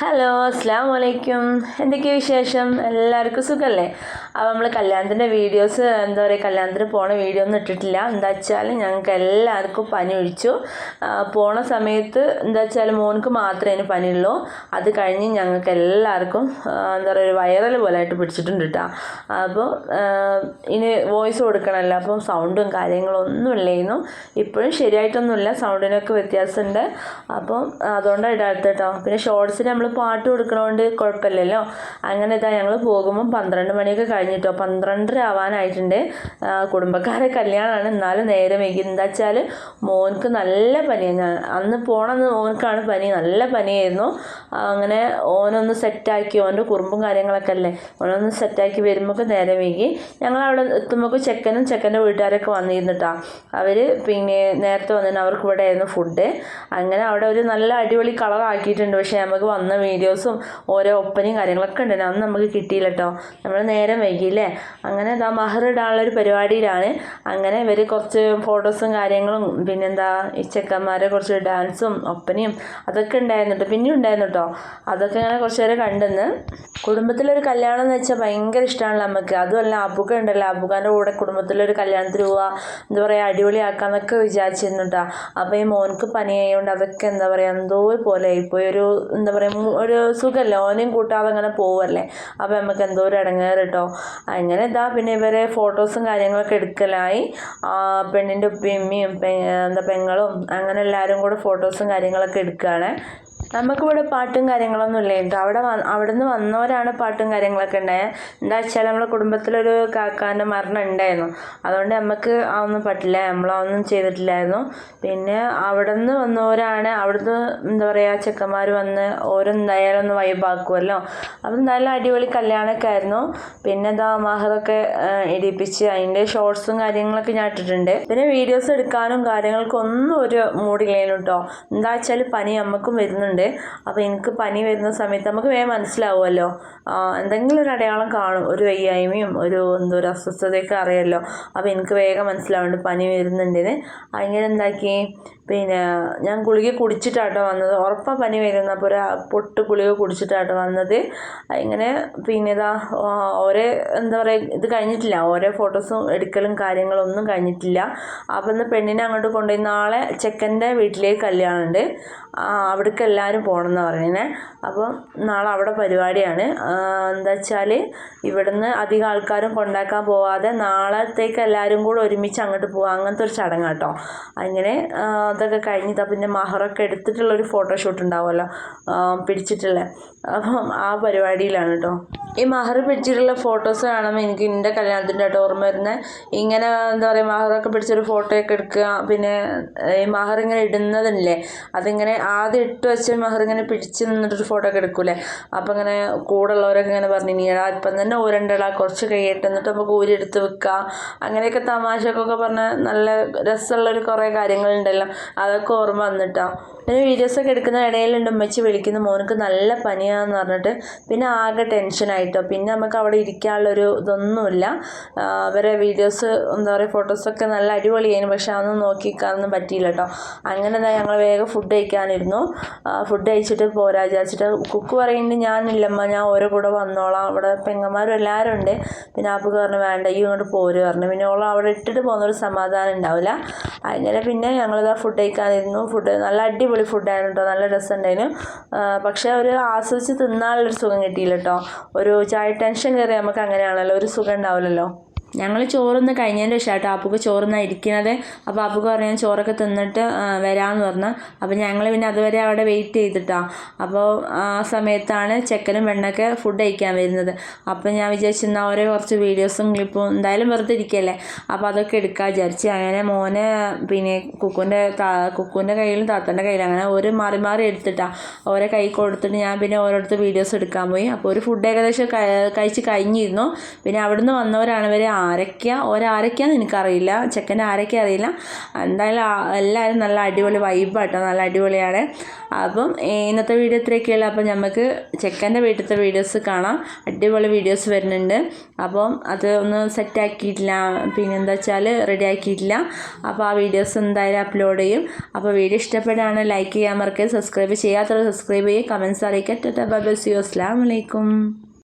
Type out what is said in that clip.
Hello അസ്സാം വലൈക്കും എന്തൊക്കെയാ വിശേഷം? എല്ലാവർക്കും സുഖമല്ലേ അപ്പോൾ നമ്മൾ കല്യാണത്തിന്റെ വീഡിയോസ് എന്താ പറയുക കല്യാണത്തിന് പോണ വീഡിയോ ഒന്നും ഇട്ടിട്ടില്ല. എന്താ വെച്ചാൽ ഞങ്ങൾക്ക് എല്ലാവർക്കും പനി ഒഴിച്ചു. പോണ സമയത്ത് എന്താ വെച്ചാൽ മോനക്ക് മാത്രമേ അതിന് പനിയുള്ളൂ. അത് കഴിഞ്ഞ് ഞങ്ങൾക്ക് എല്ലാവർക്കും എന്താ പറയുക ഒരു വൈറൽ പോലെ ആയിട്ട് പിടിച്ചിട്ടുണ്ട് കേട്ടോ അപ്പോൾ ഇനി വോയിസ് കൊടുക്കണമല്ലോ അപ്പം സൗണ്ടും കാര്യങ്ങളും ഒന്നും ഇല്ലായിരുന്നു ഇപ്പോഴും ശരിയായിട്ടൊന്നുമില്ല. സൗണ്ടിനൊക്കെ വ്യത്യാസമുണ്ട് അപ്പം അതുകൊണ്ടാണ് ഇടാത്ത കേട്ടോ പിന്നെ ഷോർട്സിന് നമ്മൾ പാട്ട് കൊടുക്കണോണ്ട് കുഴപ്പമില്ലല്ലോ അങ്ങനെ ഇതാ ഞങ്ങൾ പോകുമ്പോൾ പന്ത്രണ്ട് മണിയൊക്കെ കഴിഞ്ഞിട്ടോ. പന്ത്രണ്ടര ആവാനായിട്ടുണ്ട്. കുടുംബക്കാരെ കല്യാണമാണ് എന്നാലും നേരെ വൈകി എന്താ വെച്ചാൽ മോൻക്ക് നല്ല പനിയാണ് അന്ന് പോണെന്ന് മോൻക്കാണ് പനി. നല്ല പനിയായിരുന്നു. അങ്ങനെ ഓനൊന്ന് സെറ്റാക്കി. ഓന്റെ കുറുമ്പും കാര്യങ്ങളൊക്കെ അല്ലേ? ഓനൊന്ന് സെറ്റാക്കി വരുമ്പോൾ നേരെ വൈകി. ഞങ്ങൾ അവിടെ എത്തുമ്പോൾ ചെക്കനും ചെക്കന്റെ വീട്ടുകാരൊക്കെ വന്നിരുന്നിട്ടാ. അവർ പിന്നെ നേരത്തെ വന്നിട്ട് അവർക്ക് ഇവിടെ ആയിരുന്നു ഫുഡ്. അങ്ങനെ അവിടെ ഒരു നല്ല അടിപൊളി കളർ ആക്കിയിട്ടുണ്ട് പക്ഷേ നമുക്ക് വന്ന വീഡിയോസും ഓരോ ഒപ്പനയും കാര്യങ്ങളൊക്കെ ഉണ്ട് അന്ന് നമുക്ക് കിട്ടിയില്ല കേട്ടോ നമ്മൾ നേരം വൈകിയില്ലേ? അങ്ങനെ ഇതാ മഹർ ഇടാനുള്ള ഒരു പരിപാടിയിലാണ്. അങ്ങനെ ഇവർ കുറച്ച് ഫോട്ടോസും കാര്യങ്ങളും പിന്നെന്താ ഈ ചെക്കന്മാരെ കുറച്ച് ഡാൻസും ഒപ്പനയും അതൊക്കെ ഉണ്ടായിരുന്നു കേട്ടോ പിന്നെ ഉണ്ടായിരുന്നു കേട്ടോ അതൊക്കെ ഇങ്ങനെ കുറച്ച് നേരം കണ്ടെന്ന്. കുടുംബത്തിലൊരു കല്യാണം എന്ന് വെച്ചാൽ ഭയങ്കര ഇഷ്ടമാണല്ലോ നമുക്ക് അതുമല്ല അബുക്ക ഉണ്ടല്ലോ. അബുക്കാന്റെ കൂടെ കുടുംബത്തിലൊരു കല്യാണത്തിന് പോവുക എന്താ പറയുക അടിപൊളിയാക്കാന്നൊക്കെ വിചാരിച്ചിരുന്നു കേട്ടോ അപ്പോൾ ഈ മോൻക്ക് പനിയായതുകൊണ്ട് അതൊക്കെ എന്താ പറയുക എന്തോ പോലെ ഇപ്പോൾ ഒരു എന്താ പറയുക ഒരു സുഖമല്ല ഓനെയും കൂട്ടാതെ അങ്ങനെ പോവല്ലേ? അപ്പോൾ നമുക്ക് എന്തോ ഒരു ഇടങ്ങേറ് കേട്ടോ അങ്ങനെ ഇതാ പിന്നെ ഇവരെ ഫോട്ടോസും കാര്യങ്ങളൊക്കെ എടുക്കലായി. ആ, പെണ്ണിന്റെ ഉപ്പയും ഉമ്മയും എന്താ പെങ്ങളും അങ്ങനെ എല്ലാവരും കൂടെ ഫോട്ടോസും കാര്യങ്ങളൊക്കെ എടുക്കുകയാണ് നമുക്കിവിടെ പാട്ടും കാര്യങ്ങളൊന്നും ഇല്ല? കേട്ടോ അവിടെ അവിടെ നിന്ന് വന്നവരാണ് പാട്ടും കാര്യങ്ങളൊക്കെ ഉണ്ടായത് എന്താ വെച്ചാൽ നമ്മളെ കുടുംബത്തിലൊരു കാക്കാന്റെ മരണം ഉണ്ടായിരുന്നു. അതുകൊണ്ട് നമുക്ക് അതൊന്നും പറ്റില്ല. നമ്മളതൊന്നും ചെയ്തിട്ടില്ലായിരുന്നു. പിന്നെ അവിടെ നിന്ന് വന്നവരാണ് അവിടുന്ന് എന്താ പറയുക ചെക്കന്മാർ വന്ന് ഓരെന്തായാലും ഒന്ന് വൈബാക്കുമല്ലോ അപ്പം നല്ല അടിപൊളി കല്യാണമൊക്കെ ആയിരുന്നു. പിന്നെ എന്താ മഹറൊക്കെ ഇടിപ്പിച്ച് അതിന്റെ ഷോർട്സും കാര്യങ്ങളൊക്കെ ഞാൻ ഇട്ടിട്ടുണ്ട്. പിന്നെ വീഡിയോസ് എടുക്കാനും കാര്യങ്ങൾക്കൊന്നും ഒരു മൂടില്ലേനു കേട്ടോ എന്താ വെച്ചാൽ പനി നമുക്കും വരുന്നുണ്ട്. അപ്പോൾ എനിക്ക് പനി വരുന്ന സമയത്ത് നമുക്ക് വേഗം മനസ്സിലാവുമല്ലോ. എന്തെങ്കിലും ഒരു അടയാളം കാണും. ഒരു വയ്യായ്മയും ഒരു എന്തോ ഒരു അസ്വസ്ഥതയൊക്കെ അറിയാമല്ലോ. അപ്പോൾ എനിക്ക് വേഗം മനസ്സിലാവുന്നുണ്ട് പനി വരുന്നുണ്ടെന്ന്. അങ്ങനെ എന്താക്കി? പിന്നെ ഞാൻ ഗുളിക കുടിച്ചിട്ടാട്ടോ വന്നത്. ഉറപ്പാ പനി വരുന്ന അപ്പോൾ ഒരു പൊട്ട് ഗുളിക കുടിച്ചിട്ടാട്ടോ വന്നത്. ഇങ്ങനെ പിന്നെ ഇതാ ഓരോ എന്താ പറയുക ഇത് കഴിഞ്ഞിട്ടില്ല. ഓരോ ഫോട്ടോസും എടുക്കലും കാര്യങ്ങളും ഒന്നും കഴിഞ്ഞിട്ടില്ല. അപ്പം ഇന്ന് പെണ്ണിനെ അങ്ങോട്ട് കൊണ്ടുപോയി. നാളെ ചെക്കന്റെ വീട്ടിലേക്ക് കല്യാണമുണ്ട്. അവിടേക്ക് എല്ലാവരും പോകണം എന്ന് പറയുന്നത് അപ്പം നാളെ അവിടെ പരിപാടിയാണ്. എന്താ വെച്ചാൽ ഇവിടുന്ന് അധികം ആൾക്കാരും കൊണ്ടാക്കാൻ പോവാതെ നാളത്തേക്ക് എല്ലാവരും കൂടെ ഒരുമിച്ച് അങ്ങോട്ട് പോവുക അങ്ങനത്തെ ഒരു ചടങ്ങാട്ടോ അങ്ങനെ അതൊക്കെ കഴിഞ്ഞിട്ട് പിന്നെ മഹറൊക്കെ എടുത്തിട്ടുള്ളൊരു ഫോട്ടോഷൂട്ട് ഉണ്ടാവുമല്ലോ. പിടിച്ചിട്ടുള്ള. അപ്പം ആ പരിപാടിയിലാണ് കേട്ടോ ഈ മഹർ പിടിച്ചിട്ടുള്ള ഫോട്ടോസ് കാണുമ്പോൾ എനിക്ക് എന്റെ കല്യാണത്തിന്റെ ആയിട്ട് ഓർമ്മ വരുന്നത് ഇങ്ങനെ എന്താ പറയുക മഹറൊക്കെ പിടിച്ചൊരു ഫോട്ടോയൊക്കെ എടുക്കുക പിന്നെ ഈ മഹർ ഇങ്ങനെ ഇടുന്നതല്ലേ അതിങ്ങനെ ആദ്യം ഇട്ട് വെച്ച മഹർ ഇങ്ങനെ പിടിച്ച് നിന്നിട്ടൊരു ഫോട്ടോ ഒക്കെ എടുക്കൂലേ അപ്പം ഇങ്ങനെ കൂടെ ഉള്ളവരൊക്കെ ഇങ്ങനെ പറഞ്ഞു നീ എടാ ഇപ്പം തന്നെ ഊരണ്ടടാ കുറച്ച് കഴിയട്ടെ എന്നിട്ട് നമുക്ക് ഊരെടുത്ത് വെക്കുക അങ്ങനെയൊക്കെ തമാശക്കൊക്കെ പറഞ്ഞ നല്ല രസമുള്ളൊരു കുറേ കാര്യങ്ങളുണ്ടല്ലോ അതൊക്കെ ഓർമ്മ വന്നിട്ടാ. പിന്നെ വീഡിയോസൊക്കെ എടുക്കുന്ന ഇടയിലുണ്ട് ഉമ്മച്ചി വിളിക്കുന്നു. മോനക്ക് നല്ല പനിയാന്ന് പറഞ്ഞിട്ട് പിന്നെ ആകെ ടെൻഷനായിട്ടോ പിന്നെ നമുക്ക് അവിടെ ഇരിക്കാനുള്ളൊരു ഇതൊന്നുമില്ല. അവരെ വീഡിയോസ് എന്താ പറയുക ഫോട്ടോസൊക്കെ നല്ല അടിപൊളിയായിരുന്നു. പക്ഷെ അതൊന്നും നോക്കിക്കാനൊന്നും പറ്റിയില്ല കേട്ടോ അങ്ങനെ എന്താ ഞങ്ങൾ വേഗം ഫുഡ് കഴിക്കാനിരുന്നു. ഫുഡ് കഴിച്ചിട്ട് പോരാ വിചാരിച്ചിട്ട് കുക്ക് പറയുന്നുണ്ട് ഞാനില്ലമ്മ ഞാൻ ഓരോ കൂടെ വന്നോളാം. അവിടെ പെങ്ങന്മാരും എല്ലാവരും ഉണ്ട്. പിന്നെ ആപ്പ് പറഞ്ഞു വേണ്ട ഈ ഇങ്ങോട്ട് പോര് പറഞ്ഞു. പിന്നെ ഓളം അവിടെ ഇട്ടിട്ട് പോകുന്നൊരു സമാധാനം ഉണ്ടാവില്ല. അങ്ങനെ പിന്നെ ഞങ്ങളിതാ ഫുഡ് കഴിക്കാനിരുന്നു. ഫുഡ് നല്ല അടിപൊളി ഫുഡായിരുന്നു കേട്ടോ നല്ല രസമുണ്ടായിരുന്നു പക്ഷേ ഒരു ആസ്വദിച്ച് തിന്നാനുള്ളൊരു സുഖം കിട്ടിയില്ല കേട്ടോ ഒരു ചായ ടെൻഷൻ കയറി നമുക്ക് അങ്ങനെയാണല്ലോ. ഒരു സുഖം ഉണ്ടാവില്ലല്ലോ. ഞങ്ങൾ ചോറൊന്ന് കഴിഞ്ഞതിന്റെ ശേഷം കേട്ടോ അപ്പുക്ക് ചോറുന്നാണ് ഇരിക്കുന്നത് അപ്പോൾ അപ്പുക്ക് പറഞ്ഞു ഞാൻ ചോറൊക്കെ തിന്നിട്ട് വരാമെന്ന് പറഞ്ഞു. അപ്പോൾ ഞങ്ങൾ പിന്നെ അതുവരെ അവിടെ വെയിറ്റ് ചെയ്തിട്ടാ. അപ്പോൾ ആ സമയത്താണ് ചെക്കനും പെണ്ണൊക്കെ ഫുഡ് കഴിക്കാൻ വരുന്നത്. അപ്പോൾ ഞാൻ വിചാരിച്ചിരുന്ന ഓരോ കുറച്ച് വീഡിയോസും ക്ലിപ്പും എന്തായാലും വെറുതെ ഇരിക്കല്ലേ. അപ്പോൾ അതൊക്കെ എടുക്കാൻ വിചാരിച്ച്. അങ്ങനെ മോനെ പിന്നെ കുക്കുന്റെ കുക്കുന്റെ കയ്യിലും താത്തന്റെ കയ്യിലും അങ്ങനെ ഒരു മാറി മാറി എടുത്തിട്ടാ. ഓരോ കൈ കൊടുത്തിട്ട് ഞാൻ പിന്നെ ഓരോരുത്തർ വീഡിയോസ് എടുക്കാൻ പോയി. അപ്പോൾ ഒരു ഫുഡ് ഏകദേശം കഴിച്ച് കഴിഞ്ഞിരുന്നു. പിന്നെ അവിടുന്ന് വന്നവരാണ് ഇവർ ആരൊക്കെയാ? ഒരാരൊക്കെയാന്ന് എനിക്കറിയില്ല. ചെക്കന്റെ ആരൊക്കെ അറിയില്ല. എന്തായാലും എല്ലാവരും നല്ല അടിപൊളി വൈബാട്ടോ. നല്ല അടിപൊളിയാണ്. അപ്പം ഇന്നത്തെ വീഡിയോ ഇത്രയൊക്കെയുള്ളൂ. അപ്പം നമുക്ക് ചെക്കന്റെ വീട്ടിലത്തെ വീഡിയോസ് കാണാം. അടിപൊളി വീഡിയോസ് വരുന്നുണ്ട്. അപ്പം അത് ഒന്ന് സെറ്റാക്കിയിട്ടില്ല. പിന്നെ എന്താ വെച്ചാൽ റെഡി ആക്കിയിട്ടില്ല അപ്പോൾ ആ വീഡിയോസ് എന്തായാലും അപ്ലോഡ് ചെയ്യും. അപ്പോൾ വീഡിയോ ഇഷ്ടപ്പെടുകയാണ് ലൈക്ക് ചെയ്യാൻ മറക്കരുത്. സബ്സ്ക്രൈബ് ചെയ്യാത്തവർ സബ്സ്ക്രൈബ് ചെയ്യുക. കമൻസ് അറിയിക്കുക. ടാറ്റാ ബൈ ബൈ സി അസ്സാം അലൈക്കും.